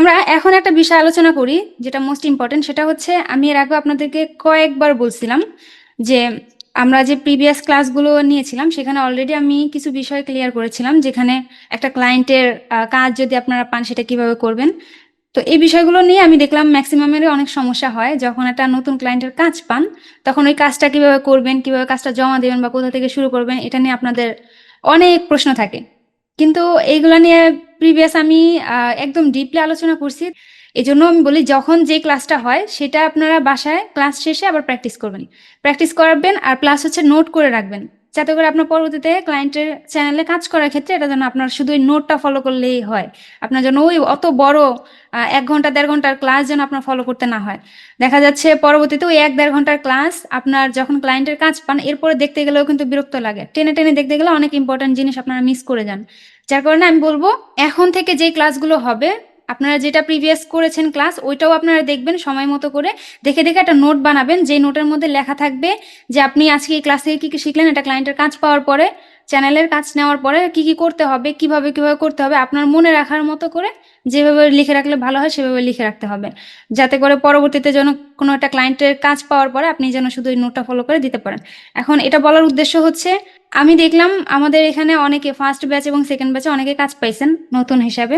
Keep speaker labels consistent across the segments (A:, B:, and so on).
A: আমরা এখন একটা বিষয় আলোচনা করি, যেটা মোস্ট ইম্পর্টেন্ট সেটা হচ্ছে আমি এর আগে আপনাদেরকে কয়েকবার বলছিলাম যে আমরা যে প্রিভিয়াস ক্লাসগুলো নিয়েছিলাম, সেখানে অলরেডি আমি কিছু বিষয় ক্লিয়ার করেছিলাম, যেখানে একটা ক্লায়েন্টের কাজ যদি আপনারা পান, সেটা কীভাবে করবেন। তো এই বিষয়গুলো নিয়ে আমি দেখলাম ম্যাক্সিমামেরই অনেক সমস্যা হয়। যখন একটা নতুন ক্লায়েন্টের কাজ পান, তখন ওই কাজটা কীভাবে করবেন, কীভাবে কাজটা জমা দেবেন বা কোথা থেকে শুরু করবেন, এটা নিয়ে আপনাদের অনেক প্রশ্ন থাকে। কিন্তু এইগুলো নিয়ে প্রিভিয়াস আমি একদম ডিপলি আলোচনা করছি। এই জন্য আমি বলি, যখন যে ক্লাসটা হয়, সেটা আপনারা বাসায় ক্লাস শেষে আবার প্র্যাকটিস করবেন। প্র্যাকটিস করাবেন আর প্লাস হচ্ছে নোট করে রাখবেন। যাতে করে আপনার পরবর্তীতে ক্লায়েন্টের চ্যানেলে কাজ করার ক্ষেত্রে এটা যেন আপনার শুধু ওই নোটটা ফলো করলেই হয়। আপনার জন্য ওই অত বড় এক ঘণ্টা, দেড় ঘণ্টার ক্লাস যেন আপনার ফলো করতে না হয়। দেখা যাচ্ছে পরবর্তীতে ওই এক, দেড় ঘণ্টার ক্লাস আপনার যখন ক্লায়েন্টের কাজ পান, এরপরে দেখতে গেলেও কিন্তু বিরক্ত লাগে। টেনে টেনে দেখতে গেলে অনেক ইম্পর্টেন্ট জিনিস আপনারা মিস করে যান। যার কারণে আমি বলব, এখন থেকে যে ক্লাসগুলো হবে, আপনারা যেটা প্রিভিয়াস করেছেন ক্লাস ওইটাও আপনারা দেখবেন সময় মতো করে। দেখে দেখে একটা নোট বানাবেন, যে নোটের মধ্যে লেখা থাকবে যে আপনি আজকে এই ক্লাস থেকে কি কি শিখলেন, এটা ক্লায়েন্টের কাজ পাওয়ার পরে চ্যানেলের কাজ নেওয়ার পরে কি কি করতে হবে, কীভাবে কীভাবে করতে হবে, আপনার মনে রাখার মতো করে যেভাবে লিখে রাখলে ভালো হয়, সেভাবে লিখে রাখতে হবে। যাতে করে পরবর্তীতে যেন কোনো একটা ক্লায়েন্টের কাজ পাওয়ার পরে আপনি যেন শুধু ওই নোটটা ফলো করে দিতে পারেন। এখন এটা বলার উদ্দেশ্য হচ্ছে আমি দেখলাম আমাদের এখানে অনেকে ফার্স্ট ব্যাচ এবং সেকেন্ড ব্যাচে অনেকে কাজ পাইছেন নতুন হিসাবে।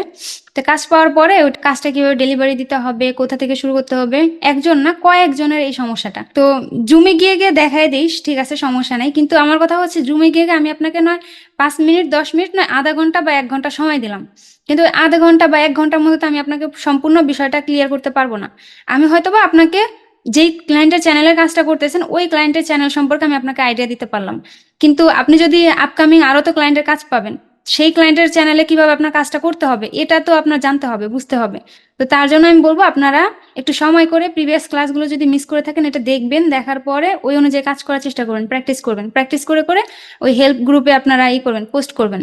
A: তো কাজ পাওয়ার পরে ওই কাজটা কীভাবে ডেলিভারি দিতে হবে, কোথা থেকে শুরু করতে হবে, একজন না, কয়েকজনের এই সমস্যাটা। তো জুমে গিয়ে গিয়ে দেখাই দিস ঠিক আছে, সমস্যা নেই। কিন্তু আমার কথা হচ্ছে জুমে গিয়ে গিয়ে আমি আপনাকে নয়, পাঁচ মিনিট, দশ মিনিট নয়, আধা ঘণ্টা বা এক ঘণ্টা সময় দিলাম। কিন্তু আধা ঘণ্টা বা এক ঘণ্টার মধ্যে তো আমি আপনাকে সম্পূর্ণ বিষয়টা ক্লিয়ার করতে পারব না। আমি হয়তো বা আপনাকে যেই ক্লায়েন্টের চ্যানেলের কাজটা করতেছেন, ওই ক্লায়েন্টের চ্যানেল সম্পর্কে আমি আপনাকে আইডিয়া দিতে পারলাম। কিন্তু আপনি যদি আপকামিং আরও তো ক্লায়েন্টের কাজ পাবেন সেই ক্লায়েন্টের চ্যানেলে কীভাবে আপনার কাজটা করতে হবে এটা তো আপনার জানতে হবে বুঝতে হবে। তো তার জন্য আমি বলব আপনারা একটু সময় করে প্রিভিয়াস ক্লাসগুলো যদি মিস করে থাকেন এটা দেখবেন দেখার পরে ওই অনুযায়ী কাজ করার চেষ্টা করবেন প্র্যাকটিস করবেন। প্র্যাকটিস করে করে ওই হেল্প গ্রুপে আপনারা ই করবেন পোস্ট করবেন।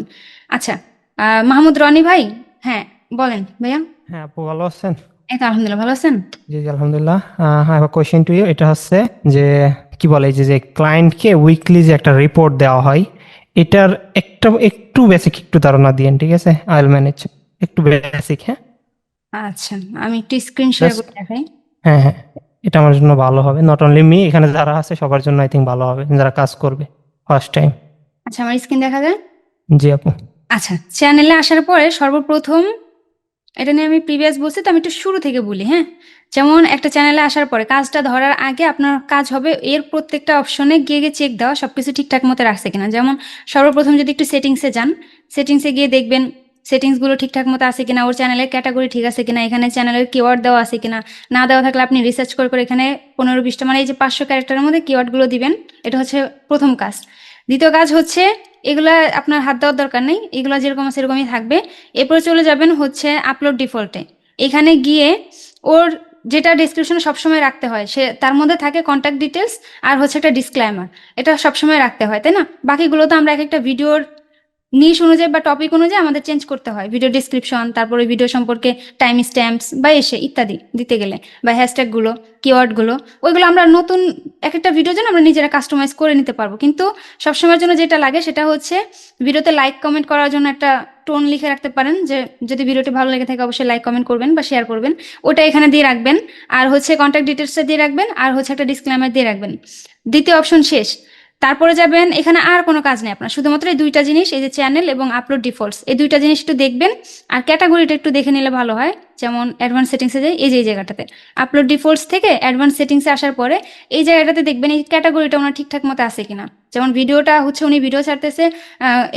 A: আচ্ছা মাহমুদ রনি ভাই? হ্যাঁ বলেন ভাইয়া।
B: হ্যাঁ আপু ভালো আছেন?
A: এই তো আলহামদুলিল্লাহ ভালো আছেন?
B: জি জি আলহামদুলিল্লাহ। I have question to you এটা হচ্ছে যে কি বলে যে যে ক্লায়েন্টকে উইকলি যে একটা রিপোর্ট দেওয়া হয় এটার একটা একটু বেসিক একটু ধারণা দিয়েন ঠিক আছে? আই উইল ম্যানেজ একটু বেসিক হ্যাঁ?
A: আচ্ছা আমি একটু স্ক্রিন শেয়ার করে দেখাই।
B: হ্যাঁ হ্যাঁ। এটা আমার জন্য ভালো হবে। নট অনলি মি এখানে যারা আছে সবার জন্য আই থিঙ্ক ভালো হবে যারা কাজ করবে ফার্স্ট টাইম
A: আচ্ছা আমার স্ক্রিন দেখা যায়?
B: জি আপু।
A: আচ্ছা চ্যানেলে আসার পরে সর্বপ্রথম এটা নিয়ে আমি প্রিভিয়াস বলছি তো আমি একটু শুরু থেকে বলি হ্যাঁ? যেমন একটা চ্যানেলে আসার পরে কাজটা ধরার আগে আপনার কাজ হবে, এর প্রত্যেকটা অপশনে গিয়ে গিয়ে চেক দেওয়া, সবকিছু ঠিকঠাক মতো রাখছে কিনা। যেমন সর্বপ্রথম যদি একটু সেটিংসে যান সেটিংসে গিয়ে দেখবেন সেটিংসগুলো ঠিকঠাক মতো আছে কিনা, ওর চ্যানেলের ক্যাটাগরি ঠিক আছে কিনা, এখানে চ্যানেলের কিওয়ার্ড দেওয়া আছে কিনা, না দেওয়া থাকলে আপনি রিসার্চ করে করে এখানে পনেরো বিশটা মানে এই যে পাঁচশো ক্যারেক্টারের মধ্যে কিওয়ার্ডগুলো দিবেন, এটা হচ্ছে প্রথম কাজ। দ্বিতীয় কাজ হচ্ছে এগুলা আপনার হাত দেওয়ার দরকার নেই, এগুলো যেরকম সেরকমই থাকবে। এরপরে চলে যাবেন হচ্ছে আপলোড ডিফল্টে এখানে গিয়ে ওর যেটা ডিসক্রিপশনে সবসময় রাখতে হয়। সে, তার মধ্যে থাকে কন্ট্যাক্ট ডিটেলস আর হচ্ছে একটা ডিসক্লাইমার এটা সবসময় রাখতে হয়, তাই না? বাকিগুলো তো আমরা এক একটা ভিডিওর নিশ অনুযায়ী বা টপিক অনুযায়ী আমাদের চেঞ্জ করতে হয়। ভিডিও ডিসক্রিপশন তারপরে ভিডিও সম্পর্কে টাইম স্ট্যাম্পস বা এসে ইত্যাদি দিতে গেলে বা হ্যাশট্যাগুলো কিওয়ার্ডগুলো ওইগুলো আমরা নতুন এক একটা ভিডিওর জন্য আমরা নিজেরা কাস্টমাইজ করে নিতে পারব। কিন্তু সবসময়ের জন্য যেটা লাগে সেটা হচ্ছে ভিডিওতে লাইক কমেন্ট করার জন্য একটা টোন লিখে রাখতে পারেন যে, যদি ভিডিওটি ভালো লেগে থাকে অবশ্যই লাইক, কমেন্ট করবেন বা শেয়ার করবেন। ওটা এখানে দিয়ে রাখবেন। আর হচ্ছে কন্ট্যাক্ট ডিটেলসটা দিয়ে রাখবেন। আর হচ্ছে একটা ডিসক্লেমার দিয়ে রাখবেন। দ্বিতীয় অপশন শেষ। তারপরে যাবেন, এখানে আর কোনো কাজ নেই আপনার। শুধুমাত্র এই দুইটা জিনিস, এই যে চ্যানেল এবং আপলোড ডিফল্টস এই দুইটা জিনিস একটু দেখবেন আর ক্যাটাগরিটা একটু দেখে নিলে ভালো হয়। যেমন অ্যাডভান্স সেটিংসে যাই, এই যে, এই জায়গাটাতে। আপলোড ডিফল্টস থেকে অ্যাডভান্স সেটিংসে আসার পরে এই জায়গাটাতে দেখবেন এই ক্যাটাগরিটা ওনার ঠিকঠাক মতো আছে কিনা। যেমন ভিডিওটা হচ্ছে উনি ভিডিও ছাড়তেছে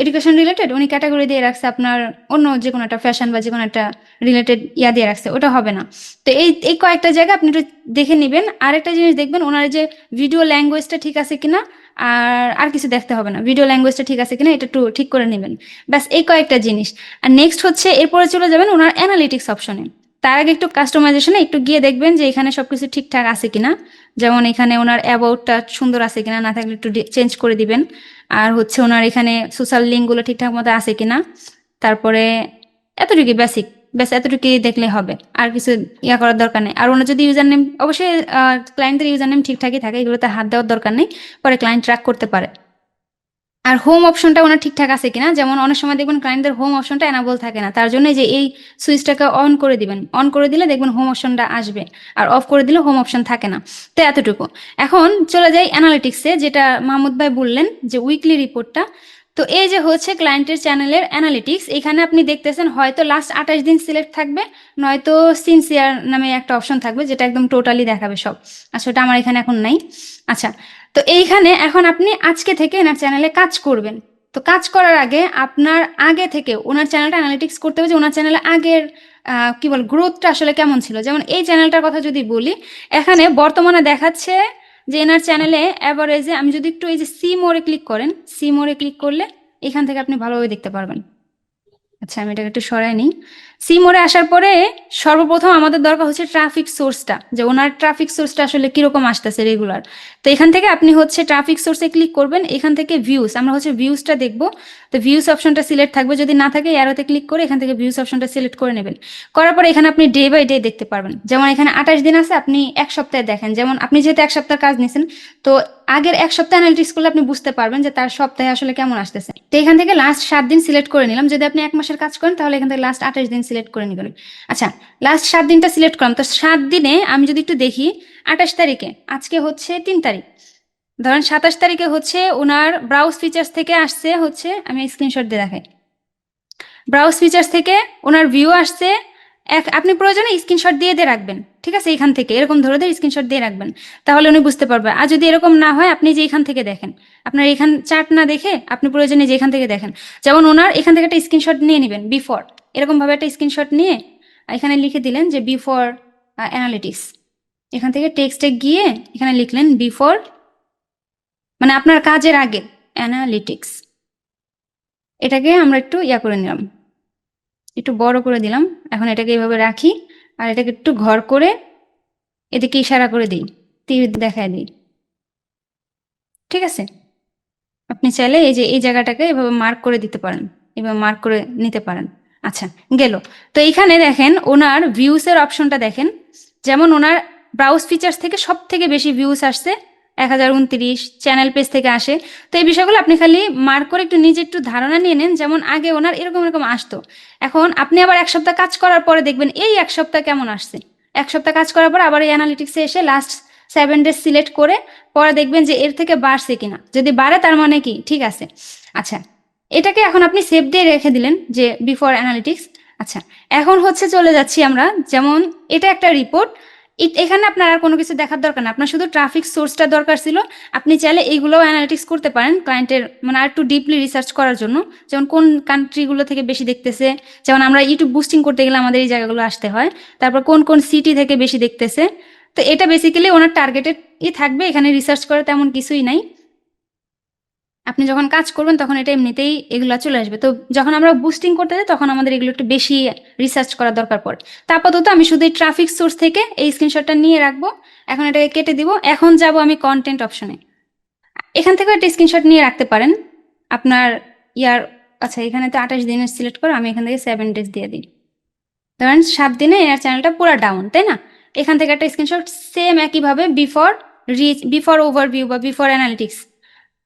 A: এডুকেশন রিলেটেড উনি ক্যাটাগরি দিয়ে রাখছে আপনার অন্য যে কোনো একটা ফ্যাশন বা যে কোনো একটা রিলেটেড ইয়া দিয়ে রাখছে, ওটা হবে না। তো এই এই কয়েকটা জায়গা আপনি একটু দেখে নেবেন। আরেকটা জিনিস দেখবেন, ওনার যে ভিডিও ল্যাঙ্গুয়েজটা ঠিক আছে কিনা আর আর কিছু দেখতে হবে না। ভিডিও ল্যাঙ্গুয়েজটা ঠিক আছে কিনা এটা একটু ঠিক করে নেবেন। ব্যাস, এই কয়েকটা জিনিস। আর নেক্সট হচ্ছে, এরপরে চলে যাবেন ওনার অ্যানালিটিক্স অপশনে তার আগে একটু কাস্টমাইজেশনে একটু গিয়ে দেখবেন যে এখানে সবকিছু ঠিকঠাক আছে কিনা। যেমন এখানে ওনার অ্যাবাউটটা সুন্দর আছে কিনা, না থাকলে একটু চেঞ্জ করে দিবেন। আর হচ্ছে ওনার এখানে সোশ্যাল লিঙ্কগুলো ঠিকঠাক মতো আছে কিনা। তারপরে এতটুকু বেসিক ব্যাস এতটুকু দেখলে হবে। আর কিছু ইয়া করার দরকার নেই। আর ওনার যদি ইউজার নেম অবশ্যই ক্লায়েন্টের ইউজার নেম ঠিকঠাকই থাকে, এগুলোতে হাত দেওয়ার দরকার নেই। পরে ক্লায়েন্ট ট্র্যাক করতে পারে। আর হোম অপশনটা ওনার ঠিকঠাক আছে কিনা? যেমন অনেক সময় দেখবেন ক্লায়েন্টদের হোম অপশনটা এনাবল থাকে না। তার জন্য যে এই সুইচটাকে অন করে দিবেন। অন করে দিলে দেখবেন হোম অপশনটা আসবে। আর অফ করে দিলে হোম অপশন থাকে না। তো এতটুকু। এখন চলে যাই অ্যানালিটিক্সে যেটা মাহমুদ ভাই বললেন যে উইকলি রিপোর্টটা তো এই যে হচ্ছে ক্লায়েন্টের চ্যানেলের অ্যানালিটিক্স এখানে আপনি দেখতেছেন হয়তো লাস্ট আঠাশ দিন সিলেক্ট থাকবে, নয়তো সিনসিয়ার নামে একটা অপশন থাকবে যেটা একদম টোটালি দেখাবে সব। আচ্ছা ওটা আমার এখানে এখন নাই। আচ্ছা তো এইখানে এখন আপনি আজকে থেকে এনার চ্যানেলে কাজ করবেন। তো কাজ করার আগে আপনার আগে থেকে ওনার চ্যানেলটা অ্যানালিটিক্স করতে হবে যে ওনার চ্যানেলে আগের কি বল গ্রোথটা আসলে কেমন ছিল? যেমন এই চ্যানেলটার কথা যদি বলি, এখানে বর্তমানে দেখাচ্ছে যে এনার চ্যানেলে অ্যাভারেজে আমি যদি একটু এই যে সি মোড়ে ক্লিক করেন সি মোড়ে ক্লিক করলে এখান থেকে আপনি ভালোভাবে দেখতে পারবেন। আচ্ছা আমি এটাকে একটু সরাই নিই। সি মোড়ে আসার পরে সর্বপ্রথম আমাদের দরকার হচ্ছে ট্রাফিক সোর্সটা যে ওনার ট্রাফিক সোর্সটা আসলে কীরকম আসতেছে রেগুলার তো এখান থেকে আপনি হচ্ছে ট্রাফিক সোর্সে ক্লিক করবেন, এখান থেকে ভিউজ আমরা হচ্ছে ভিউসটা দেখব। তো ভিউজ অপশনটা সিলেক্ট থাকবে, যদি না থাকে অ্যারোতে ক্লিক করে এখান থেকে ভিউজ অপশনটা সিলেক্ট করে নেবেন। করার পরে এখানে আপনি ডে বাই ডে দেখতে পারবেন। যেমন এখানে আঠাশ দিন আছে, আপনি এক সপ্তাহে দেখেন। যেমন আপনি যেহেতু এক সপ্তাহ কাজ নিয়েছেন তো আগের এক সপ্তাহ অ্যানালিটিক্স করলে আপনি বুঝতে পারবেন যে তার সপ্তাহে আসলে কেমন আসতেছে। তো এখান থেকে লাস্ট সাত দিন সিলেক্ট করে নিলাম। যদি আপনি এক মাসের কাজ করেন, তাহলে এখান থেকে লাস্ট আঠাশ দিন সিলেক্ট করে নেবেন। আচ্ছা লাস্ট সাত দিনটা সিলেক্ট করলাম তো সাত দিনে আমি যদি একটু দেখি, আঠাশ তারিখে, আজকে হচ্ছে তিন তারিখ। ধরেন সাতাশ তারিখে হচ্ছে ওনার ব্রাউজ ফিচার্স থেকে আসছে হচ্ছে, আমি স্ক্রিনশট দিয়ে দেখাই। ব্রাউজ ফিচার্স থেকে ওনার ভিউ আসছে, এক, আপনি প্রয়োজনে স্ক্রিনশট দিয়ে দিয়ে রাখবেন। ঠিক আছে, এখান থেকে, এরকম ধরে ধরে স্ক্রিনশট দিয়ে রাখবেন। তাহলে উনি বুঝতে পারবে। আর যদি এরকম না হয়, আপনি যে এখান থেকে দেখেন, আপনার এখান চার্ট না দেখে আপনি প্রয়োজনে যে এখান থেকে দেখেন। যেমন ওনার এখান থেকে একটা স্ক্রিনশট নিয়ে নেবেন বিফোর এরকম ভাবে একটা স্ক্রিনশট নিয়ে এখানে লিখে দিলেন যে বিফোর অ্যানালিটিক্স এখান থেকে টেক্সটে গিয়ে এখানে লিখলেন বিফোর মানে আপনার কাজের আগে অ্যানালিটিক্স এটাকে আমরা একটু ইয়া করে নিলাম। একটু বড় করে দিলাম। এখন এটাকে এইভাবে রাখি, আর এটাকে একটু ঘর করে এদিকে ইশারা করে দিই, তীর দেখায় দিই। ঠিক আছে? আপনি চাইলে এই যে, এই জায়গাটাকে এভাবে মার্ক করে দিতে পারেন, এভাবে মার্ক করে নিতে পারেন। আচ্ছা গেল। তো এইখানে দেখেন ওনার ভিউসের অপশনটা দেখেন। যেমন ওনার ব্রাউজ ফিচার্স থেকে সব থেকে বেশি ভিউস আসছে, এক হাজার উনত্রিশ চ্যানেল পেজ থেকে আসে। তো এই বিষয়গুলো আপনি খালি মার্ক করে একটু নিজে একটু ধারণা নিয়ে নেন, যেমন আগে ওনার এরকম এরকম আসতো। এখন আপনি আবার এক সপ্তাহ কাজ করার পরে দেখবেন এই এক সপ্তাহ কেমন আসছে। এক সপ্তাহ কাজ করার পর আবার এই অ্যানালিটিক্সে এসে লাস্ট সেভেন ডেজ সিলেক্ট করে, পরে দেখবেন যে এর থেকে বাড়ছে কিনা। যদি বাড়ে তার মানে কি? ঠিক আছে। আচ্ছা এটাকে এখন আপনি সেভ দিয়ে রেখে দিলেন যে বিফোর অ্যানালিটিক্স আচ্ছা এখন হচ্ছে চলে যাচ্ছি আমরা, যেমন এটা একটা রিপোর্ট এখানে আপনার আর কোনো কিছু দেখার দরকার না। আপনার শুধু ট্রাফিক সোর্সটা দরকার ছিল। আপনি চাইলে এইগুলোও অ্যানালিটিক্স করতে পারেন ক্লায়েন্টের মানে আর একটু ডিপলি রিসার্চ করার জন্য। যেমন কোন কান্ট্রিগুলো থেকে বেশি দেখতেছে। যেমন আমরা ইউটিউব বুস্টিং করতে গেলে আমাদের এই জায়গাগুলো আসতে হয়। তারপর কোন কোন সিটি থেকে বেশি দেখতেছে। তো এটা বেসিক্যালি ওনার টার্গেটেড ই থাকবে। এখানে রিসার্চ করে তেমন কিছুই নাই। আপনি যখন কাজ করবেন, তখন এটা এমনিতেই এগুলো চলে আসবে। তো যখন আমরা বুস্টিং করতে যাই, তখন আমাদের এগুলো একটু বেশি রিসার্চ করার দরকার পড়ে। তা আপাতত আমি শুধু এই ট্রাফিক সোর্স থেকে এই স্ক্রিনশটটা নিয়ে রাখব। এখন এটাকে কেটে দিব। এখন যাব আমি কন্টেন্ট অপশনে এখান থেকে একটা স্ক্রিনশট নিয়ে রাখতে পারেন। আপনার ইয়ার আচ্ছা এখানে তো আঠাশ দিনের সিলেক্ট করে, আমি এখান থেকে সেভেন ডেজ দিয়ে দিই। ধরেন সাত দিনে এর চ্যানেলটা পুরো ডাউন তাই না? এখান থেকে একটা স্ক্রিনশট সেম একইভাবে বিফোর রিচ বিফোর ওভারভিউ বা বিফোর অ্যানালিটিক্স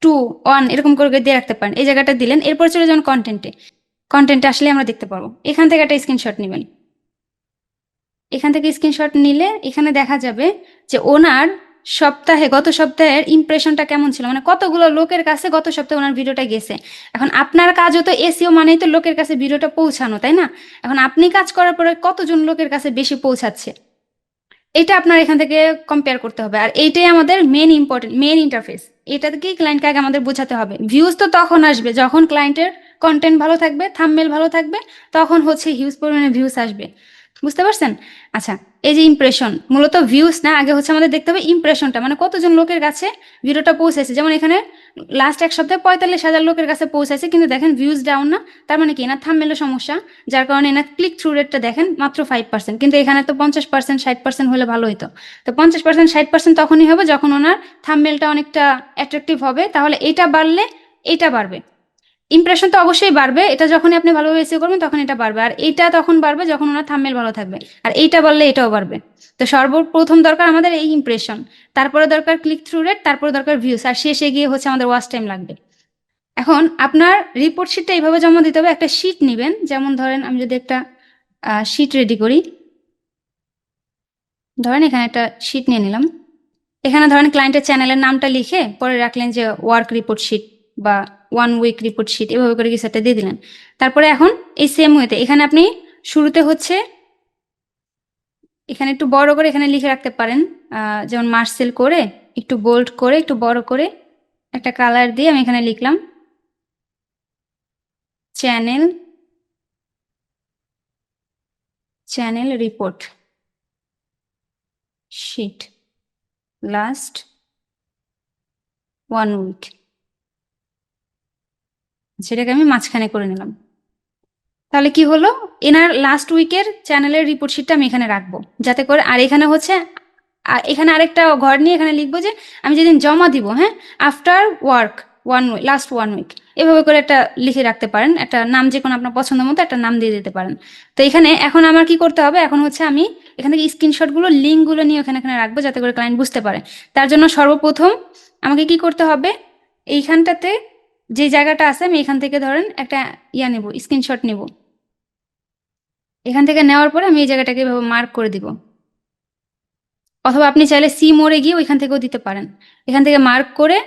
A: টু, ওয়ান, এরকম করে দিয়ে রাখতে পারেন। এই জায়গাটা দিলেন, এরপর চলে যান কন্টেন্টে কন্টেন্টে আসলে আমরা দেখতে পারব। এখান থেকে একটা স্ক্রিনশট নেবেন। এখান থেকে স্ক্রিনশট নিলে এখানে দেখা যাবে যে ওনার সপ্তাহে, গত সপ্তাহের ইমপ্রেশনটা কেমন ছিল? মানে কতগুলো লোকের কাছে গত সপ্তাহে ওনার ভিডিওটা গেছে? এখন আপনার কাজও তো এসিও মানেই তো লোকের কাছে ভিডিওটা পৌঁছানো, তাই না? এখন আপনি কাজ করার পরে কতজন লোকের কাছে বেশি পৌঁছাচ্ছে? এটা আপনার এখান থেকে কম্পেয়ার করতে হবে। আর এইটাই আমাদের মেন ইম্পর্টেন্ট মেন ইন্টারফেস এটা থেকেই ক্লায়েন্টকে আগে আমাদের বোঝাতে হবে। ভিউজ তো তখন আসবে, যখন ক্লায়েন্টের কন্টেন্ট ভালো থাকবে থামমেল ভালো থাকবে, তখন হচ্ছে হিউজ পরিমাণে ভিউজ আসবে। বুঝতে পারছেন? আচ্ছা এই যে ইমপ্রেশন মূলত ভিউজ না, আগে হচ্ছে আমাদের দেখতে হবে ইমপ্রেশনটা মানে কতজন লোকের কাছে ভিডিওটা পৌঁছেছে। যেমন এখানে লাস্ট এক সপ্তাহে পঁয়তাল্লিশ হাজার লোকের কাছে পৌঁছেছে, কিন্তু দেখেন ভিউজ ডাউন না, তার মানে কি? না থামমেলের সমস্যা, যার কারণে এনার ক্লিক থ্রু রেটটা দেখেন মাত্র ফাইভ পার্সেন্ট কিন্তু এখানে তো পঞ্চাশ পার্সেন্ট ষাট পার্সেন্ট হলে ভালো হতো তো পঞ্চাশ পার্সেন্ট ষাট পার্সেন্ট তখনই হবে যখন ওনার থামমেলটা অনেকটা অ্যাট্রাকটিভ হবে, তাহলে এটা বাড়লে এটা বাড়বে। ইমপ্রেশন তো অবশ্যই বাড়বে। এটা যখনই আপনি ভালোভাবে এসিও করবেন, তখন এটা বাড়বে। আর এইটা তখন বাড়বে যখন ওনার থামমেল ভালো থাকবে। আর এইটা বাড়লে এটাও বাড়বে। তো সর্বপ্রথম দরকার আমাদের এই ইমপ্রেশন তারপরে দরকার ক্লিক থ্রু রেট তারপরে দরকার ভিউস আর শেষে গিয়ে হচ্ছে আমাদের ওয়াচ টাইম লাগবে। এখন আপনার রিপোর্ট শিটটা এইভাবে জমা দিতে হবে। একটা শিট নেবেন। যেমন ধরেন আমি যদি একটা শিট রেডি করি। ধরেন এখানে একটা শিট নিয়ে নিলাম। এখানে ধরেন ক্লায়েন্টের চ্যানেলের নামটা লিখে পরে রাখলেন যে ওয়ার্ক রিপোর্ট শিট বা ওয়ান উইক রিপোর্ট শিট এভাবে করে কিছু একটা দিয়ে দিলেন? তারপরে এখন এই সেম ওয়েতে এখানে আপনি শুরুতে হচ্ছে, এখানে একটু বড় করে এখানে লিখে রাখতে পারেন যেমন মার্সেল করে, একটু বোল্ড করে, একটু বড় করে, একটা কালার দিয়ে আমি এখানে লিখলাম channel channel report sheet last one week সেটাকে আমি মাঝখানে করে নিলাম। তাহলে কি হলো? এনার লাস্ট উইকের চ্যানেলের রিপোর্ট শিটটা আমি এখানে রাখব। যাতে করে আর এখানে হচ্ছে এখানে আরেকটা ঘর নিয়ে এখানে লিখব যে, আমি যেদিন জমা দিব হ্যাঁ after work one week last one week এভাবে করে একটা লিখে রাখতে পারেন। একটা নাম যে কোনো আপনার পছন্দ মতো একটা নাম দিয়ে দিতে পারেন। তো এখানে এখন আমার কি করতে হবে? এখন হচ্ছে আমি এখান থেকে স্ক্রিনশটগুলো লিঙ্কগুলো নিয়ে ওখানে এখানে রাখব যাতে করে ক্লায়েন্ট বুঝতে পারে। তার জন্য সর্বপ্রথম আমাকে কি করতে হবে? এইখানটাতে যে জায়গাটা আছে, আমি এখান থেকে ধরেন একটা ইয়া নেব স্ক্রিনশট নেব। এখান থেকে নেওয়ার পরে আমি এই জায়গাটাকে এভাবে মার্ক করে দিব। অথবা আপনি চাইলে সি মোড়ে গিয়ে ওইখান থেকেও দিতে পারেন। এখান থেকে মার্ক করে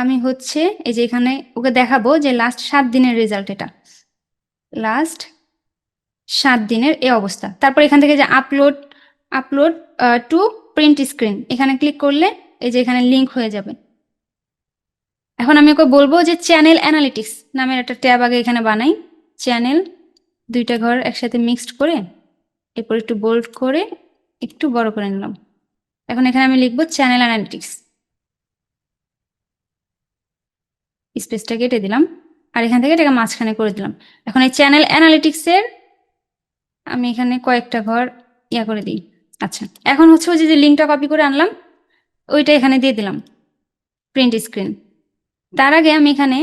A: আমি হচ্ছে এই যে এখানে ওকে দেখাবো যে লাস্ট সাত দিনের রেজাল্ট এটা। লাস্ট সাত দিনের এ অবস্থা। তারপর এখান থেকে যে upload upload to print screen এখানে ক্লিক করলে এই যে এখানে লিঙ্ক হয়ে যাবে। এখন আমি ওকে বলব যে চ্যানেল অ্যানালিটিক্স নামের একটা ট্যাব আগে এখানে বানাই। চ্যানেল, দুইটা ঘর একসাথে মিক্সড করে, এরপর একটু বোল্ড করে, একটু বড় করে নিলাম। এখন এখানে আমি লিখব চ্যানেল অ্যানালিটিক্স। স্পেসটা কেটে দিলাম, আর এখান থেকে এটাকে মাঝখানে করে দিলাম। এখন এই চ্যানেল অ্যানালিটিক্সের আমি এখানে কয়েকটা ঘর ইয়া করে দিই। আচ্ছা এখন হচ্ছে ওই যে লিঙ্কটা কপি করে আনলাম, ওইটা এখানে দিয়ে দিলাম প্রিন্ট স্ক্রিন তার আগে আমি এখানে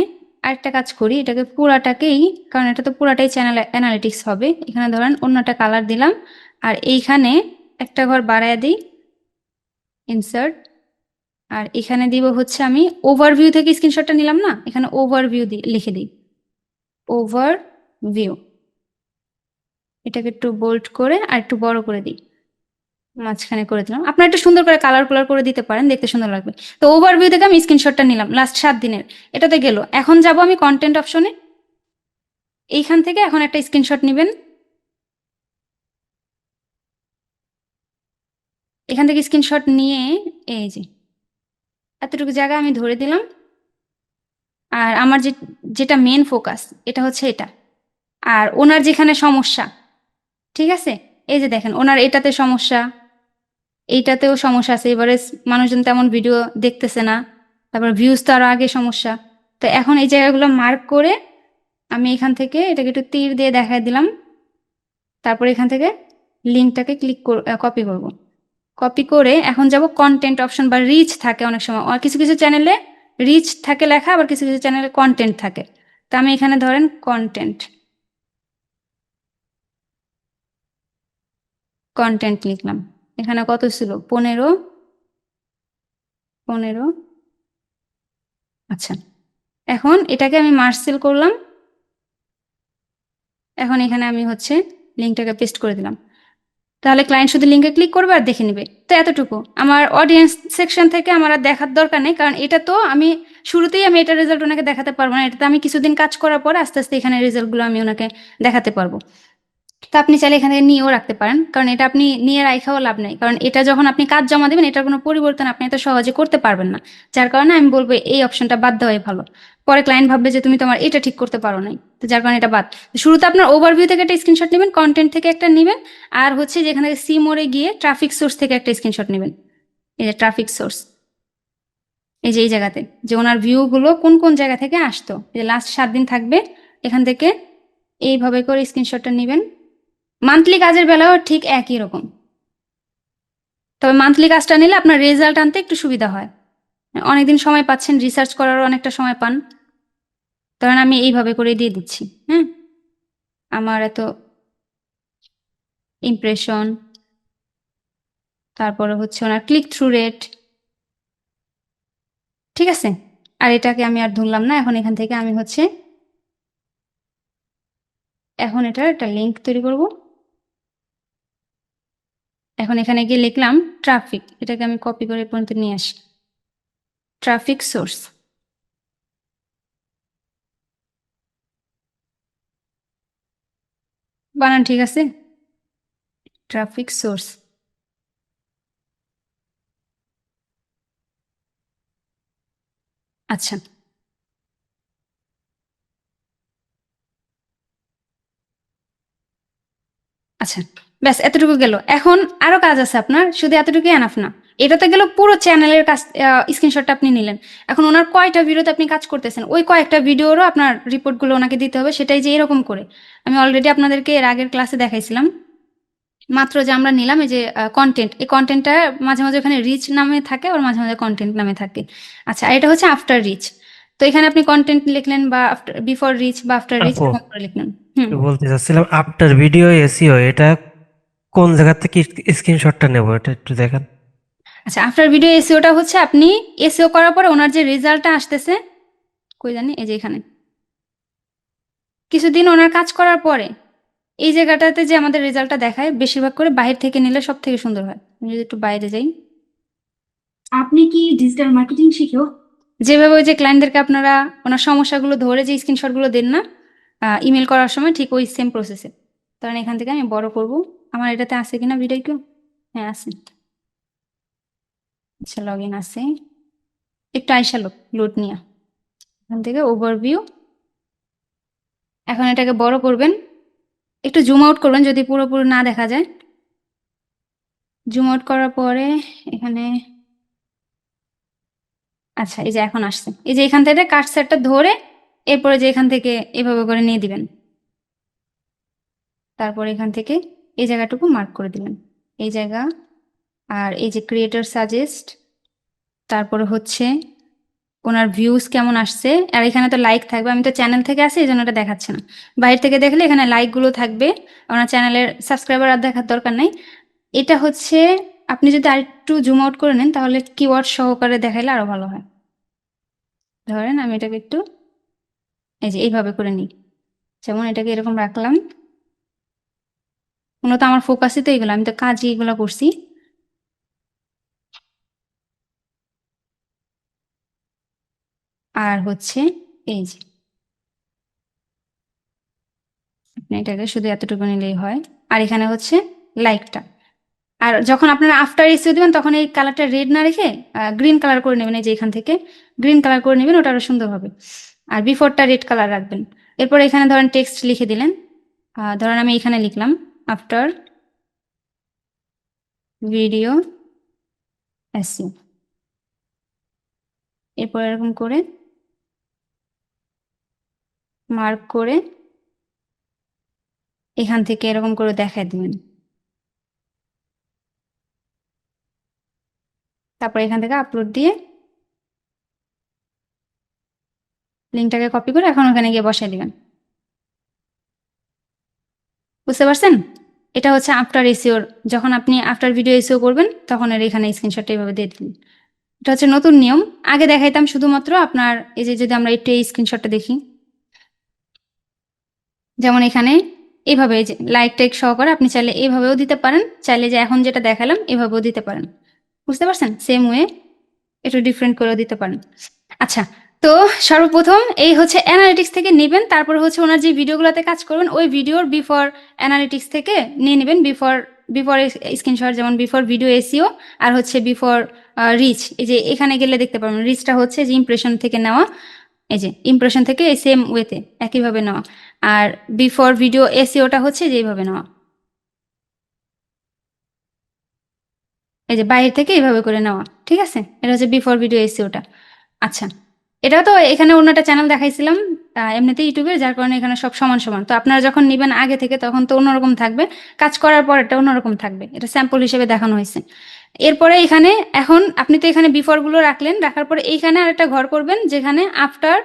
A: আরেকটা কাজ করি, এটাকে পুরাটাকেই, কারণ এটা তো পুরাটাই চ্যানেল অ্যানালিটিক্স হবে। এখানে ধরেন অন্যটা কালার দিলাম, আর এইখানে একটা ঘর বাড়ায় দিই ইনসার্ট আর এখানে দিব হচ্ছে আমি ওভারভিউ থেকে স্ক্রিনশটটা নিলাম না, এখানে ওভারভিউ লিখে দিই। ওভার ভিউ এটাকে একটু বোল্ড করে আর একটু বড় করে দিই। মাঝখানে করে দিলাম। আপনার একটু সুন্দর করে কালার কালার করে দিতে পারেন, দেখতে সুন্দর লাগবে। তো ওভারভিউ থেকে আমি স্ক্রিনশটটা নিলাম লাস্ট সাত দিনের। এটাতে গেল। এখন যাব আমি কন্টেন্ট অপশনে এইখান থেকে এখন একটা স্ক্রিনশট নেবেন। এখান থেকে স্ক্রিনশট নিয়ে, এই যে, এতটুকু জায়গা আমি ধরে দিলাম। আর আমার যে, যেটা মেন ফোকাস এটা হচ্ছে এটা। আর ওনার যেখানে সমস্যা, ঠিক আছে? এই যে দেখেন, ওনার এটাতে সমস্যা। এইটাতেও সমস্যা আছে। এবারে মানুষজন তেমন ভিডিও দেখতেছে না। তারপর ভিউজ তো আরও আগে সমস্যা। তো এখন এই জায়গাগুলো মার্ক করে আমি এখান থেকে এটাকে একটু তীর দিয়ে দেখাই দিলাম। তারপর এখান থেকে লিঙ্কটাকে ক্লিক কপি করব। কপি করে এখন যাব কন্টেন্ট অপশন বা রিচ থাকে অনেক সময়। কিছু কিছু চ্যানেলে রিচ থাকে লেখা, আবার কিছু কিছু চ্যানেলে কন্টেন্ট থাকে। তো আমি এখানে ধরেন কন্টেন্ট কন্টেন্ট লিখলাম। এখানে কত ছিল? পনেরো। পনেরো। আচ্ছা। এখন এটাকে আমি মার্সেল করলাম। এখন এখানে আমি হচ্ছে লিঙ্কটাকে পেস্ট করে দিলাম। তাহলে ক্লায়েন্ট শুধু লিঙ্কে ক্লিক করবে আর দেখে নেবে। তো এতটুকু। আমার অডিয়েন্স সেকশন থেকে আমার আর দেখার দরকার নেই, কারণ এটা তো আমি শুরুতেই আমি এটা রেজাল্ট ওনাকে দেখাতে পারব না। এটাতে আমি কিছুদিন কাজ করার পরে আস্তে আস্তে এখানে রেজাল্টগুলো আমি ওনাকে দেখাতে পারব। তো আপনি চাইলে এখান থেকে নিয়েও রাখতে পারেন। কারণ এটা আপনি নিয়ে রাখাও লাভ নেই। কারণ এটা যখন আপনি কাজ জমা দেবেন, এটার কোনো পরিবর্তন আপনি এত সহজে করতে পারবেন না। যার কারণে আমি বলব, এই অপশনটা বাদ দেওয়াই ভালো। পরে ক্লায়েন্ট ভাববে যে, তুমি তোমার এটা ঠিক করতে পারো নাই। তো যার কারণে এটা বাদ। শুরুতে আপনার ওভারভিউ থেকে একটা স্ক্রিনশট নেবেন কন্টেন্ট থেকে একটা নেবেন, আর হচ্ছে যেখানে সি মোড়ে গিয়ে ট্রাফিক সোর্স থেকে একটা স্ক্রিনশট নেবেন। এই যে ট্রাফিক সোর্স এই যে, এই জায়গাতে। যে ওনার ভিউগুলো কোন কোন জায়গা থেকে আসতো। এই যে লাস্ট সাত দিন থাকবে, এখান থেকে এইভাবে করে স্ক্রিনশটটা নেবেন। মান্থলি কাজের বেলাও ঠিক একই রকম। তবে মান্থলি কাজটা নিলে আপনার রেজাল্ট আনতে একটু সুবিধা হয়। অনেকদিন সময় পাচ্ছেন রিসার্চ করারও অনেকটা সময় পান। ধরেন আমি এইভাবে করে দিয়ে দিচ্ছি হ্যাঁ? আমার এত ইমপ্রেশন তারপরে হচ্ছে ওনার ক্লিক থ্রু রেট ঠিক আছে? আর এটাকে আমি আর ধরলাম না, এখন এখান থেকে আমি হচ্ছে, এখন এটার একটা লিঙ্ক তৈরি করব। এখন এখানে গিয়ে লিখলাম ট্রাফিক এটাকে আমি কপি করে পর্যন্ত নিয়ে আসি। ট্রাফিক সোর্স বানান, ঠিক আছে? ট্রাফিক সোর্স আচ্ছা। আচ্ছা। ব্যাস এতটুকু গেল। এখন আরও কাজ আছে আপনার শুধু এতটুকুই এনাফ না। এটা তো গেল পুরো চ্যানেলের কাজ স্ক্রিনশটটা আপনি নিলেন। এখন ওনার কয়টা ভিডিওতে আপনি কাজ করতেছেন? ওই কয়েকটা ভিডিওরও আপনার রিপোর্টগুলো ওনাকে দিতে হবে সেটাই যে এরকম করে। আমি অলরেডি আপনাদেরকে এর আগের ক্লাসে দেখাইছিলাম। মাত্র যে আমরা নিলাম এই যে কন্টেন্ট এই কন্টেন্টটা মাঝে মাঝে ওখানে রিচ নামে থাকে আর মাঝে মাঝে কন্টেন্ট নামে থাকে। আচ্ছা আর এটা হচ্ছে আফটার রিচ তো এখানে আপনি কন্টেন্ট লিখলেন বা আফটার বিফোর রিচ বা আফটার রিচ করে লিখলেন।
C: বলতে চাচ্ছিলাম আফটার ভিডিও এসিও এটা কোন জায়গা থেকে স্ক্রিনশটটা নেব এটা একটু দেখেন।
A: আচ্ছা আফটার ভিডিও এসিওটা হচ্ছে আপনি এসিও করার পরে ওনার যে রেজাল্টটা আসতেছে কই জানি এই যে এখানে। কিছুদিন ওনার কাজ করার পরে এই জায়গাটাতে যে আমাদের রেজাল্টটা দেখায় বেশিরভাগ করে বাইরে থেকে নিলে সব থেকে সুন্দর হয়। আমি যদি একটু বাইরে যাই। আপনি কি ডিজিটাল মার্কেটিং শিখেও? যেভাবে ওই যে ক্লায়েন্টদেরকে আপনারা ওনার সমস্যাগুলো ধরে যে স্ক্রিনশটগুলো দেন না ইমেল করার সময় ঠিক ওই সেম প্রসেসে কারণ এখান থেকে আমি বড় করব। আমার এটাতে আছে কিনা ভিডিও কেউ হ্যাঁ আছে। আচ্ছা লগ ইন আছে। একটু আইসা লোক লোড নিয়ে। এখান থেকে ওভারভিউ এখন এটাকে বড় করবেন। একটু জুম আউট করবেন যদি পুরোপুরি না দেখা যায়। জুম আউট করার পরে এখানে আচ্ছা এই যে এখন আসছে। এই যে এখান থেকে কাট সেটটা ধরে এরপরে যে এখান থেকে এভাবে করে নিয়ে দিবেন। তারপর এখান থেকে এই জায়গাটুকু মার্ক করে দিলেন। এই জায়গা আর এই যে ক্রিয়েটর সাজেস্ট তারপরে হচ্ছে ওনার ভিউজ কেমন আসছে, আর এখানে তো লাইক থাকবে, আমি তো চ্যানেল থেকে আসি এই জন্য এটা দেখাচ্ছে না। বাইরে থেকে দেখলে এখানে লাইকগুলো থাকবে, ওনার চ্যানেলের সাবস্ক্রাইবার আর দেখার দরকার নাই। এটা হচ্ছে আপনি যদি আরেকটু জুম আউট করে নেন, তাহলে কিওয়ার্ড সহকারে দেখাইলে আরও ভালো হয়। ধরেন আমি এটাকে একটু, এই যে এইভাবে করে নিই। যেমন এটাকে এরকম রাখলাম। মূলত আমার ফোকাসই তো এগুলো। আমি তো কাজই এগুলো করছি। আর হচ্ছে এই যে। আপনি এটাকে শুধু এতটুকু নিলেই হয়। আর এখানে হচ্ছে লাইকটা আর যখন আপনারা আফটার এসিও দিবেন, তখন এই কালারটা রেড না রেখে গ্রিন কালার করে নেবেন। এই যে এখান থেকে গ্রিন কালার করে নেবেন, ওটা আরও সুন্দর হবে। আর বিফোরটা রেড কালার রাখবেন। এরপর এখানে ধরেন টেক্সট লিখে দিলেন। ধরেন আমি এখানে লিখলাম। আফটার ভিডিও এসিও এরপর এরকম করে মার্ক করে এখান থেকে এরকম করে দেখায় দিবেন। তারপর এখান থেকে আপলোড দিয়ে লিঙ্কটাকে কপি করে এখন ওখানে গিয়ে বসাই দিবেন। বুঝতে পারছেন? এটা হচ্ছে আফটার এসিওর যখন আপনি আফটার ভিডিও এসিও করবেন, তখন এর এখানে স্ক্রিনশটটা এইভাবে দিয়ে দিন এটা হচ্ছে নতুন নিয়ম। আগে দেখাইতাম শুধুমাত্র আপনার, এই যে যদি আমরা একটু এই স্ক্রিনশটটা দেখি। যেমন এখানে এইভাবে এই যে লাইক টেক সহকারে আপনি চাইলে এইভাবেও দিতে পারেন, চাইলে যে এখন যেটা দেখালাম, এভাবেও দিতে পারেন। বুঝতে পারছেন? সেম ওয়ে একটু ডিফারেন্ট করেও দিতে পারেন। আচ্ছা তো সর্বপ্রথম এই হচ্ছে অ্যানালিটিক্স থেকে নেবেন, তারপরে হচ্ছে ওনার যে ভিডিওগুলোতে কাজ করবেন, ওই ভিডিওর বিফোর অ্যানালিটিক্স থেকে নিয়ে নেবেন বিফোর বিফোর স্ক্রিনশট যেমন বিফোর ভিডিও এসিও আর হচ্ছে বিফোর রিচ এই যে এখানে গেলে দেখতে পাবেন রিচটা হচ্ছে যে ইমপ্রেশন থেকে নেওয়া, এই যে ইমপ্রেশন থেকে এই সেম ওয়েতে একইভাবে নেওয়া, আর বিফোর ভিডিও এসিওটা হচ্ছে যে এইভাবে নেওয়া। এই যে বাইরে থেকে এইভাবে করে নেওয়া, ঠিক আছে? এটা হচ্ছে বিফোর ভিডিও এসিওটা আচ্ছা। এটা তো এখানে অন্য একটা চ্যানেল দেখাইছিলাম এমনিতে ইউটিউবে যার কারণে এখানে সব সমান সমান। তো আপনারা যখন নেবেন আগে থেকে, তখন তো অন্যরকম থাকবে। কাজ করার পর এটা অন্যরকম থাকবে। এটা স্যাম্পল হিসেবে দেখানো হয়েছে। এরপরে এখানে, এখন আপনি তো এখানে বিফোরগুলো রাখলেন, রাখার পরে এইখানে আর একটা ঘর করবেন, যেখানে আফটার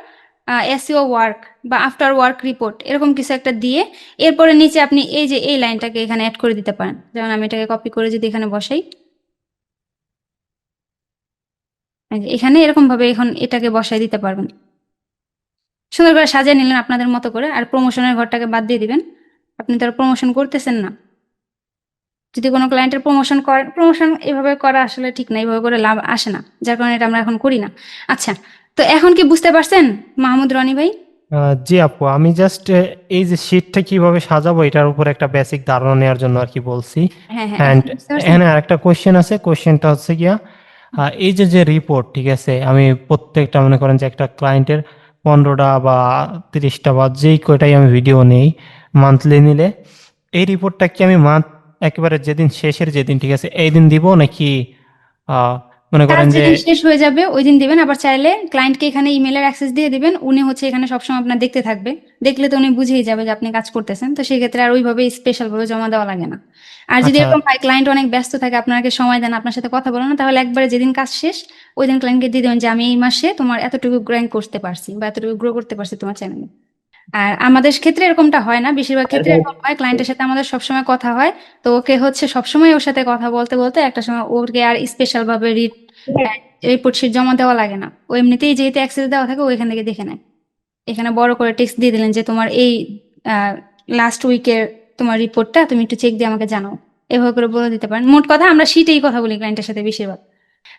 A: এসিও ওয়ার্ক বা আফটার ওয়ার্ক রিপোর্ট এরকম কিছু একটা দিয়ে, এরপরে নিচে আপনি এই যে, এই লাইনটাকে এখানে অ্যাড করে দিতে পারেন। যেমন আমি এটাকে কপি করে যদি এখানে বসাই এই যে এখানে এরকম ভাবে এখন এটাকে বসায় দিতে পারবেন। সুন্দর করে সাজিয়ে নিলেন আপনাদের মতো করে আর প্রমোশনের ঘরটাকে বাদ দিয়ে দিবেন। আপনি তো প্রমোশন করতেছেন না। যদি কোনো ক্লায়েন্টের প্রমোশন করে প্রমোশন এভাবে করা আসলে ঠিক না এইভাবে করে লাভ আসে না। যার কারণে এটা আমরা এখন করি না। আচ্ছা তো এখন কি বুঝতে পারছেন মাহমুদ রনি ভাই?
B: জি আপু আমি জাস্ট এই যে শীটটা কীভাবে সাজাবো এটার উপর একটা বেসিক ধারণা নেওয়ার জন্য আর কি বলছি।
A: হ্যাঁ হ্যাঁ
B: অ্যান্ড
A: এখন
B: আরেকটা কোশ্চেন আছে। কোশ্চেনটা হচ্ছে গিয়া এই যে যে রিপোর্ট ঠিক আছে? আমি প্রত্যেকটা মনে করেন যে একটা ক্লায়েন্টের পনেরোটা বা তিরিশটা বা যেই কয়টাই আমি ভিডিও নেই মান্থলি নিলে, এই রিপোর্টটা কি আমি মান্থ, একেবারে যেদিন শেষের যেদিন, ঠিক আছে? এই দিন দিব নাকি মনে করেন যে
A: শেষ হয়ে যাবে ওই দিন দিবেন। আবার চাইলে ক্লায়েন্টকে এখানে ইমেলের অ্যাক্সেস দিয়ে দিবেন। উনি হচ্ছে এখানে সবসময় আপনার দেখতে থাকবে। দেখলে তো উনি বুঝেই যাবে যে আপনি কাজ করতেছেন। তো সেই ক্ষেত্রে আর ওইভাবে স্পেশাল ভাবে জমা দেওয়া লাগে না। আর যদি
B: আচ্ছা।
A: এরকম হয় ক্লায়েন্ট অনেক ব্যস্ত থাকে আপনাকে সময় দেন আপনার সাথে কথা বলে না তাহলে একবারে যেদিন কাজ শেষ ওই দিন ক্লায়েন্টকে দিয়ে দেবেন যে আমি এই মাসে তোমার এতটুকু র্যাঙ্ক করতে পারছি বা এতটুকু গ্রো করতে পারছি তোমার চ্যানেলে আর আমাদের ক্ষেত্রে এরকমটা হয় না। বেশিরভাগ ক্ষেত্রে এরকম হয় ক্লায়েন্টের সাথে আমাদের সবসময় কথা হয়। তো ওকে হচ্ছে সবসময় ওর সাথে কথা বলতে বলতে একটা সময় ওকে আর স্পেশাল ভাবে রিড রিপোর্ট শিট জমা দেওয়া লাগে না। ও এমনিতেই যেহেতু অ্যাক্সেস দেওয়া থাকে ও এখান থেকে দেখে নেয়। এখানে বড় করে টেক্সট দিয়ে দিলেন যে তোমার এই লাস্ট উইকের তোমার রিপোর্টটা তুমি একটু চেক দিয়ে আমাকে জানাও। এভাবে করে বলে দিতে পারেন। মোট কথা আমরা শীটেই কথা বলি ক্লায়েন্টের সাথে বেশিরভাগ।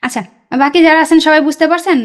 A: আচ্ছা বাকি যারা আছেন সবাই বুঝতে পারছেন?